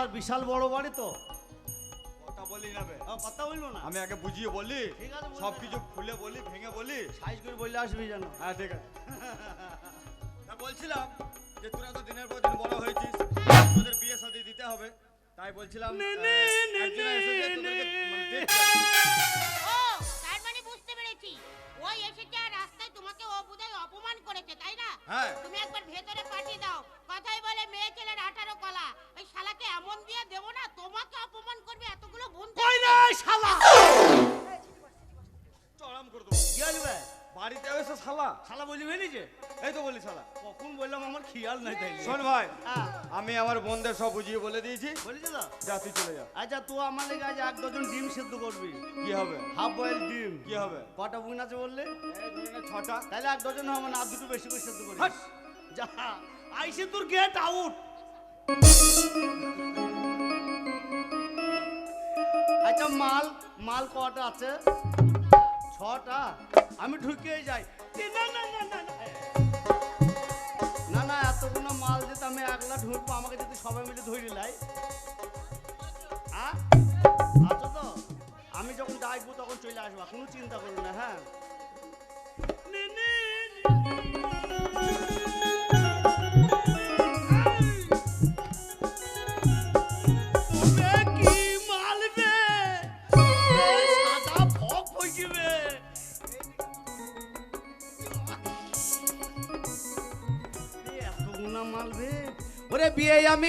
শালার বিশাল বড় বাড়ি তো? কথা বলি না বে। কথা বলল না? আমি আগে বুঝিয়ে বলি ঠিক আছে, সব কিছু খুলে বলি ভেঙে বলি। সাইজ করে বললে আসবি জানো হ্যাঁ ঠিক আছে। তা বলছিলাম যে তোরা তো দিনের পর দিন বড় হয়েছিস তোদের বিয়ে শাদী দিতে হবে। তাই বলছিলাম একজনা এসেছে নে, তোদেরকে মানে দেখতে। ওই এসেছে আর রাস্তায় তোমাকে ও বুঝাই অপমান করেছে তাই না? হ্যাঁ। তুমি একবার ভেতরে পাঠিয়ে দাও। কথাই বলে মেয়ে ছেলের আঠারো কলা। ওই শালাকে এমন দিয়ে দেবো না তোমাকে অপমান করবে এতগুলো বোন কই না শালা? চড়াম করে দেবো। কি বাড়িতে এসে শালা। শালা বলি বেরিয়েছে এই তো বলি শালা। কখন খেয়াল নাই তাই শোন ভাই আমি আমার বোনদের সব বুঝিয়ে বলে দিয়েছি। বলেছে তো। যা তুই চলে যা। আচ্ছা তুই আমার লেগে আজ এক ডজন ডিম সেদ্ধ করবি। কি হবে? হাফ বয়েল ডিম। কি হবে? কটা বুন আছে বললে? ছটা। তাহলে এক ডজন হবে না আর দুটো বেশি করে সেদ্ধ হাট। যা আইসে তোর গেট আউট আচ্ছা মাল মাল কটা আছে? ছটা। আমি ঢুকে যাই। না না না না। না, এতগুলো মাল যেতে আমি একলা ঢুকবো আমাকে যদি সবাই মিলে ধরে লাই। আছো তো, আমি যখন ডাকবো তখন চলে আসবা, কোনো চিন্তা করো না হ্যাঁ?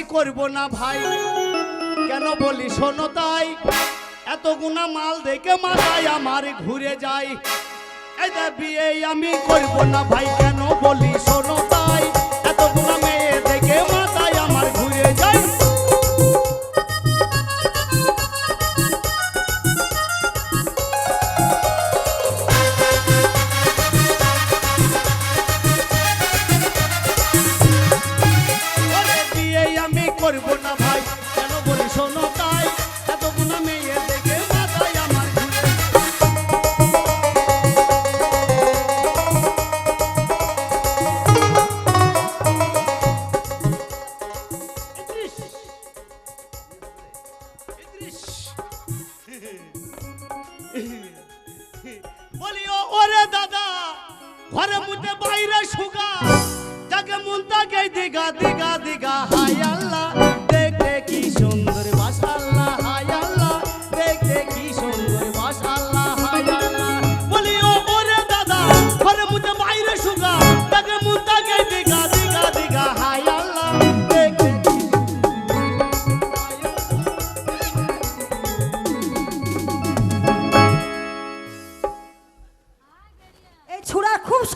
আমি করব না ভাই। কেন বলি, শোনো তাই। এত গুণা মাল দেখে মাথায় আমার ঘুরে যাই এটা বিয়ে আমি করব না ভাই, কেন বলি, শোনো তাই।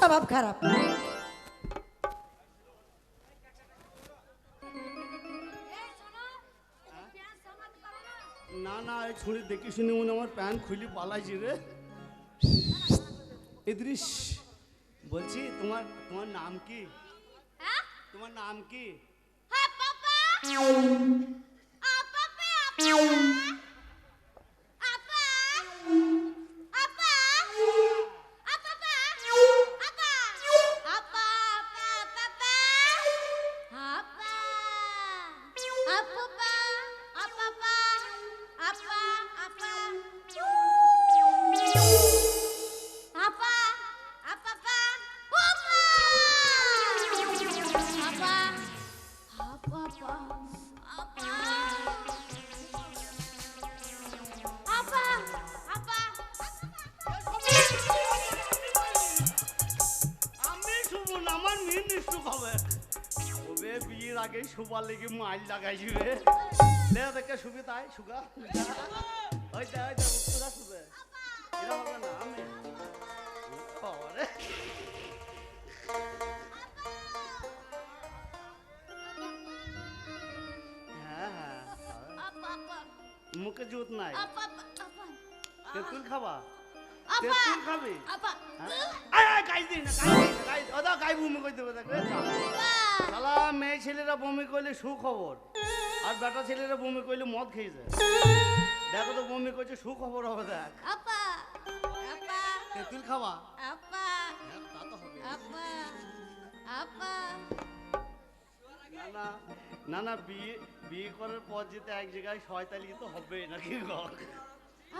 স্বভাব খারাপ। না না এই ছুরি দেখি শুনে মনে আমার প্যান্ট খুলি পালাইছি রে। ইদ্রিস বলছি তোমার তোমার নাম কি? হ্যাঁ? তোমার নাম কি? হ্যাঁ পাপা। কপালে কি মাইল লাগাইছি রে। দেখে তাই সুগা। হ্যাঁ, হ্যাঁ। মুখে জুত নাই। তেতুল খাবা? তেঁতুল খাবি? হ্যাঁ? গাইজ দিন না গাইজ দিন গাইজ ওদা গাইবু মুখে দেবে দেখবে শালা মেয়ে ছেলেরা বমি করলে সুখবর। আর বেটা ছেলেরা বমি করলে মদ খেয়েছে দেখো তো মম্মি করছে সুখবর হবে দেখ। আপা আপা তেঁতুল খাওয়া আপা তা তো হবে আপা আপা। না না বিয়ে বিয়ে করার পর যেতে এক জায়গায় শয়তালি তো হবে নাকি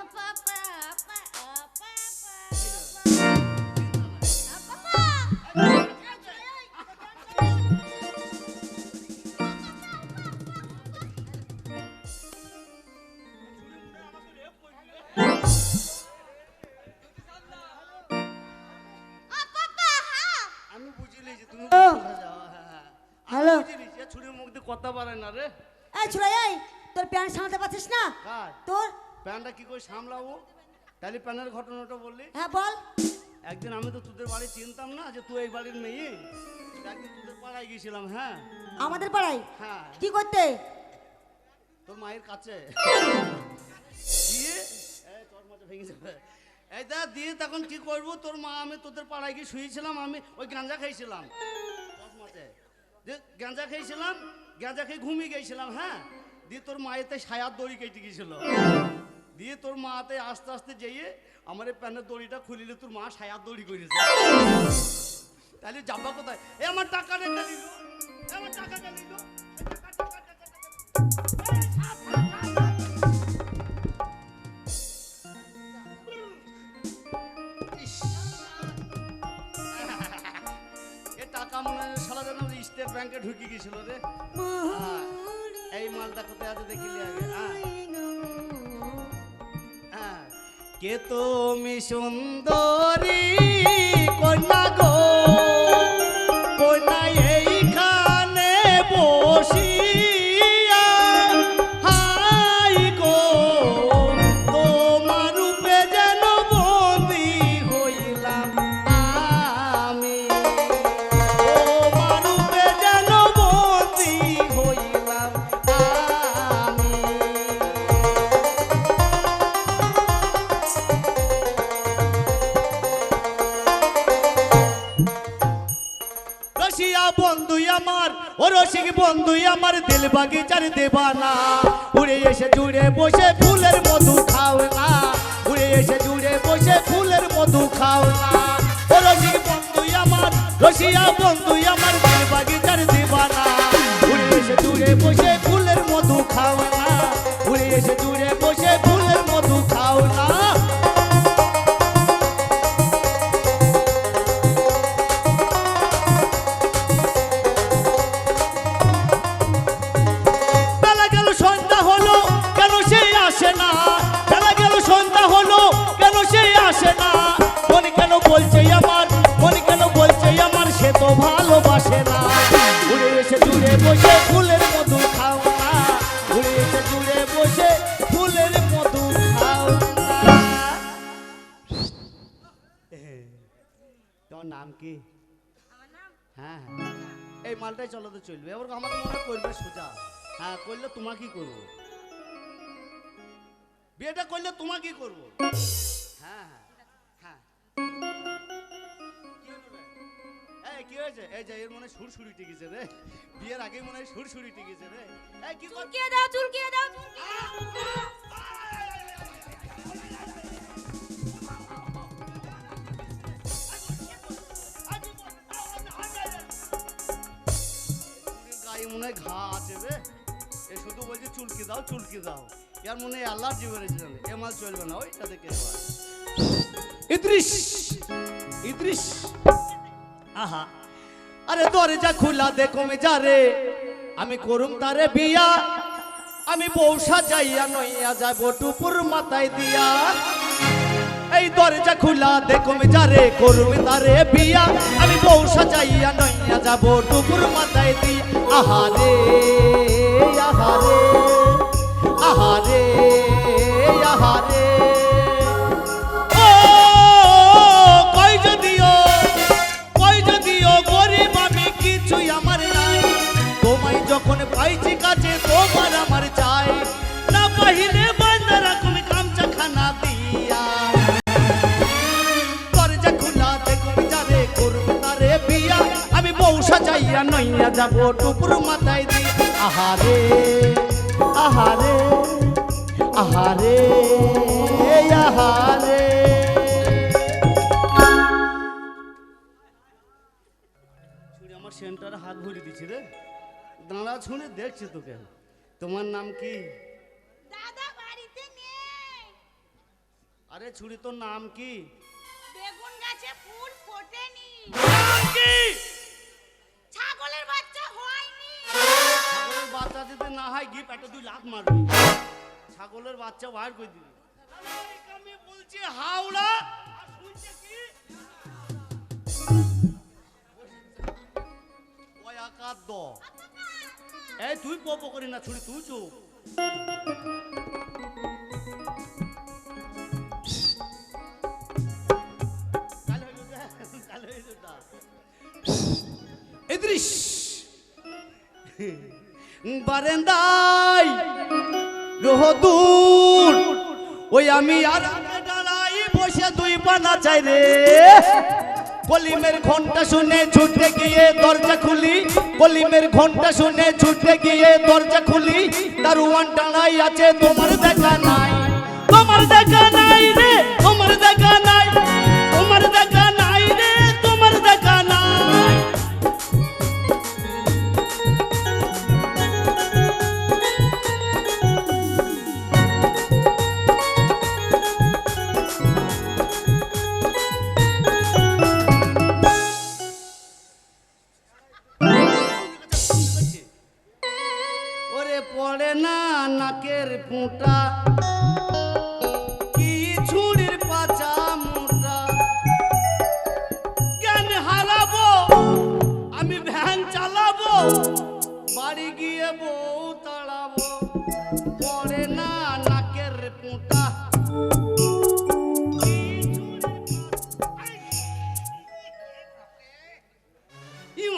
আপা আপা আমি বুঝি লিছি তুমি। যাও, হ্যাঁ, হ্যাঁ। হ্যালো। ছুরির মুখ দিয়ে কথা পারে না রে। এই ছোড়া এই তোর প্যান্ট সামলাতে পারছিস না? তোর? প্যানটা কি করে সামলাবো? তাহলে প্যানের ঘটনাটা বললি। হ্যাঁ বল। একদিন আমি তো তোদের বাড়ি চিনতাম না যে তুই এই বাড়ির মেয়ে। একদিন তোদের পাড়ায় গিয়েছিলাম হ্যাঁ। আমাদের পাড়ায়? হ্যাঁ। কি করতে? তোর মায়ের কাছে। দিয়ে তোর মাথা ভেঙে যাবে। দা দিয়ে তখন কি করব? তোর মা, আমি তোদের পাড়ায় গিয়ে শুয়েছিলাম, আমি ওই গাঁজা খাইছিলাম। গাঁজা খেয়েছিলাম, গাঁজা খেয়ে ঘুমিয়ে গেছিলাম হ্যাঁ? দিয়ে তোর মায়েতে সায়ার দড়ি কেটে গিয়েছিল দিয়ে তোর মাতে আস্তে আস্তে যেয়ে আমার এই প্যানের দড়িটা খুলিলে তোর মা সায়ার দড়ি করেছে। তাহলে যাবা কোথায়? এ আমার টাকা আমার টাকাটা স্টেট ব্যাংকে ঢুকি গেছিল রে। এই মালটা কোথায় আছে দেখিলি আগে। কে তুমি সুন্দরী কন্যা বন্ধু আমার, ও রসিক বন্ধু আমার, দিল বাগিচার দেবানা। উড়ে এসে জুড়ে বসে ফুলের মধু খাও না। উড়ে এসে জুড়ে বসে ফুলের মধু খাও না। ও রসিক বন্ধু আমার, রসিয়া বন্ধু আমার, দিল বাগিচার দেবানা। উড়ে এসে জুড়ে বসে ফুলের মধু খাও না। উড়ে এসে জুড়ে বসে মালটাই চলো তো চলবে। এবার আমাকে মনে করবে সোজা। হ্যাঁ করলে তোমার কি করব। বিয়েটা করলে তোমার কি করব। হ্যাঁ হ্যাঁ হ্যাঁ। কি হয়েছে? এই যে এর মনে হয় টিকেছে রে। বিয়ের আগেই মনে হয় সুরসুরি টিকেছে রে। এই কি চুলকিয়ে দাও চুলকিয়ে দাও দাও। মনে হয় ঘা আছে রে। এ শুধু বলছে চুলকি দাও চুলকি দাও। এর মনে হয় অ্যালার্জি বেড়েছে এ মাল চলবে না ওইটা দেখে ইদ্রিস! ইদ্রিস! আহা। আরে দরজা খোলা দেখো মে যা রে। আমি করুম তারে বিয়া। আমি বউ সাজাইয়া নইয়া যাব টুপুর মাথায় দিয়া। এই দরজা খোলা দেখো মে যা রে করুম তারে বিয়া। আমি বউ সাজাইয়া নইয়া যাব টুপুর মাথায় দিয়া আহারে আহারে আহারে আহারে। ও যখন পাইছি কাছে তোমার যাব টুপুর মাথায় দি। আহারে আহারে আহারে আহারে। আমার সেন্টার হাত ভরে দিছি রে। দাঁড়া শুনে দেখছি তোকে। তোমার নাম কি? দাদা বাড়িতে নেই। আরে ছুড়ি তোর নাম কি? বেগুন গাছে ফুল ফোটেনি। না হয়, গিয়ে পেটে তুই লাত মারবি। ছাগলের বাচ্চা বার করে দিবি। আমি বলছি, হাওড়া এই তুই পপ করি না, ছুরি, তুই চুপ। কাল বারেন্দাই রোহদুর ওই আমি আর ডালাই বসে দুই পানা চাই রে। কলিমের ঘণ্টা শুনে ছুটে গিয়ে দরজা খুলি। কলিমের ঘণ্টা শুনে ছুটে গিয়ে দরজা খুলি। দারুয়ান টানাই আছে, তোমার দেখা নাই। তোমার দেখা নাই।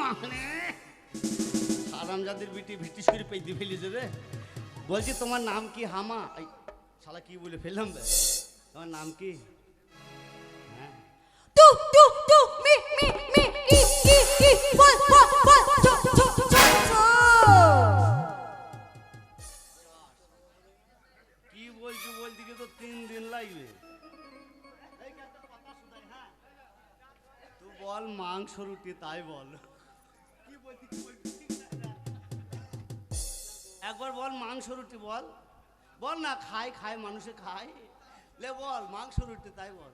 পাচা- আরামজাদের বিটি ব্রিটিশ করে পেয়ে ফেলিছে রে। বলছি তোমার নাম কি হামা? শালা কি বলে ফেললাম তোমার নাম কি? হ্যাঁ। তু কি বলছি বলছি তিন দিন লাগবে। তুই বল মাংস রুটি তাই বল। একবার বল মাংস রুটি বল। বল না খায় খাই, মানুষে খায় লে বল, মাংস রুটি, তাই বল।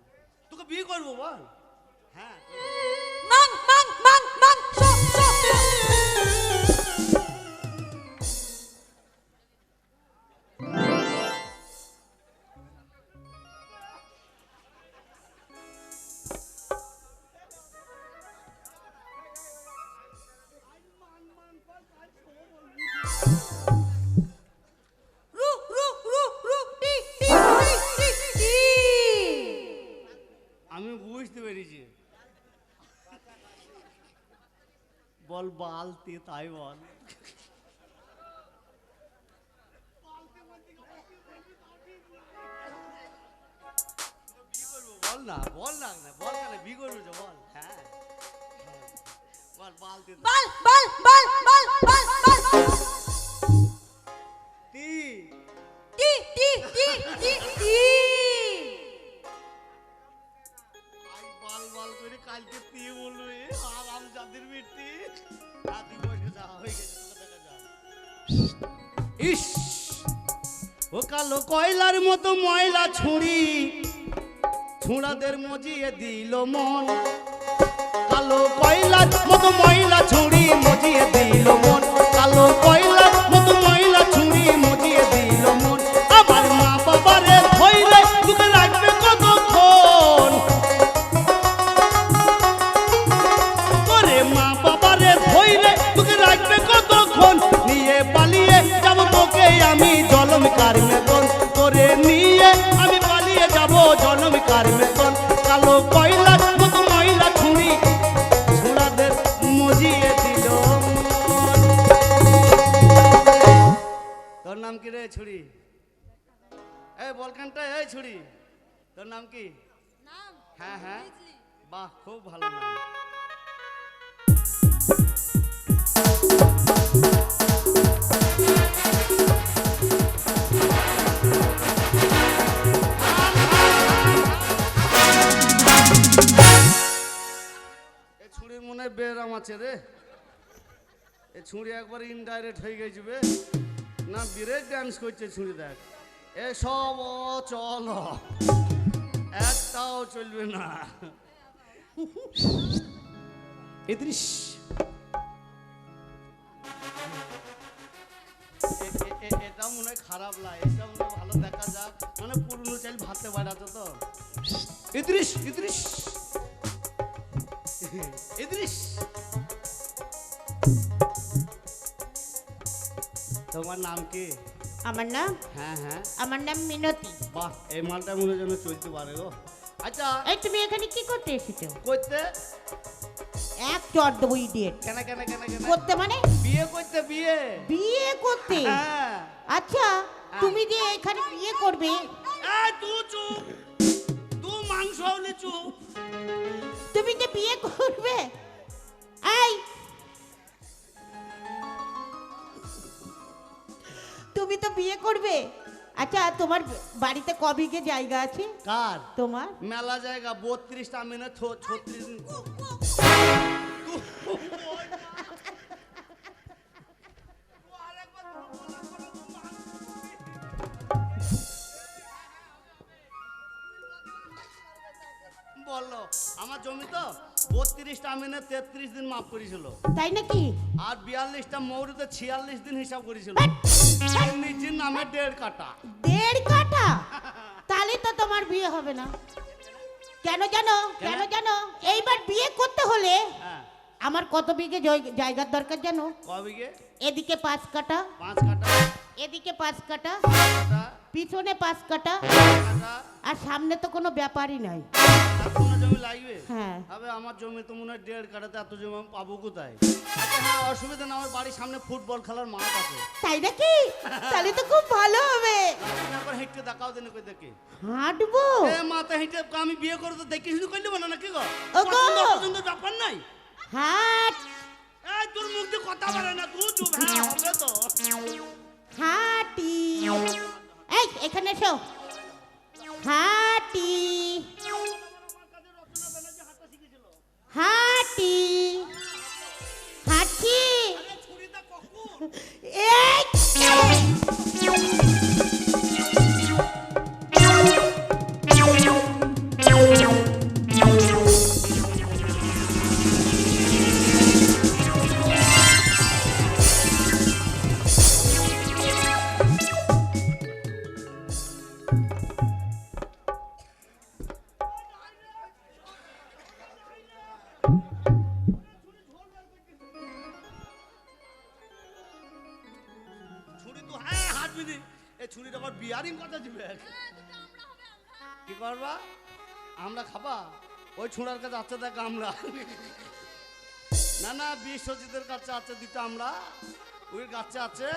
তোকে বিয়ে করব বল? হ্যাঁ। আমি বুঝতে পেরেছি। বল বালতি তাই বল। বল না বল না বল না বি করব বল হ্যাঁ। বল বালতি বল বল বল বল বল বল টি টি টি টি টি। করে কালকে তি বলবে রাতি বসে যা, হয়ে গেছে ইস! ও কালো কয়লার মতো ময়লা ছুঁড়ি, ছুঁড়াদের মজিয়ে দিল মন। কালো কয়লার মতো ময়লা ছুঁড়ি, মজিয়ে দিল মন। কালো কয়লার হ্যাঁ হ্যাঁ বাহ, খুব ভালো নাম। ছুরির মনে বেরাম আছে রে। এ ছুঁড়ি একবার ইনডাইরেক্ট হয়ে গেছে বে। না ব্রেক ডান্স করছে ছুঁড়ি দেখ। এসব অচল। একটাও চলবে না ইদ্রিস এটা মনে হয় খারাপ লাগে এটা মনে ভালো দেখা যাক মানে পুরনো চাইল ভাতে বাড়াতো তো ইদ্রিস ইদ্রিস ইদ্রিস তোমার নাম কি? আমার নাম হ্যাঁ হ্যাঁ। আমার নাম মিনতি। বাহ এই মালটা মনে হয় যেন চলতে পারে গো। আচ্ছা এই তুমি এখানে কি করতে এসেছ? করতে? এক চট দেবো ইডিয়েট কেন কেন কেন কেন? করতে মানে? বিয়ে করতে বিয়ে? বিয়ে করতে? হ্যাঁ। আচ্ছা তুমি যে এখানে বিয়ে করবে? তুই চুপ। তুই মাংস হলে চুপ। তুমি যে বিয়ে করবে? তুমি তো বিয়ে করবে? আচ্ছা তোমার বাড়িতে ক বিঘে জায়গা আছে? কার? তোমার? মেলা জায়গা বত্রিশটা মিনে ছত্রিশ বলল আমার জমি তো বত্রিশটা মিনে তেত্রিশ দিন মাপ করেছিল। তাই নাকি? আর বিয়াল্লিশটা মৌরিতে ছিয়াল্লিশ দিন হিসাব করেছিল। নিজের নামে দেড় কাটা দেড় কাটা তাহলে তো তোমার বিয়ে হবে না। কেন জানো কেন? জানো এইবার বিয়ে করতে হলে হ্যাঁ। আমার কত বিঘে জায়গার দরকার জানো? এদিকে পাঁচ কাটা পাঁচ কাটা এদিকে পাঁচ কাটা পিছনে পাঁচ কাটা আর সামনে তো কোনো ব্যাপারই নাই। জমি লাগবে? হ্যাঁ। আমার জমি তো মনে হয় দেড় কাটাতে এত জমি আমি পাবো কোথায়? আচ্ছা হ্যাঁ অসুবিধা না আমার বাড়ির সামনে ফুটবল খেলার মাঠ আছে। তাই নাকি? তাহলে তো খুব ভালো হবে। তুমি একবার হেঁটে দেখাও দিন কই দেখি। হাঁটবো? এ মাথা হেঁটে আমি বিয়ে করে তো দেখি শুধু করলে না নাকি গো? ওগো! পছন্দ ব্যাপার নাই। হাট! এই তোর মুখ দিয়ে কথা বলে না তুই চুপ। হ্যাঁ হবে তো। আবার কথা দিবে। কি করবা? আমরা খাবা? ওই ছুঁড়ার কাছে আছে দেখ আমরা। না না বিশ্বজিতের কাছে আছে দিতে আমরা। ওই কাছে আছে।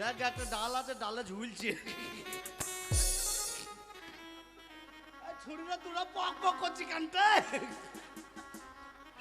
দেখ একটা ডাল আছে ডালে ঝুলছে। ছুরিটা তোরা পক পক করছি কানতে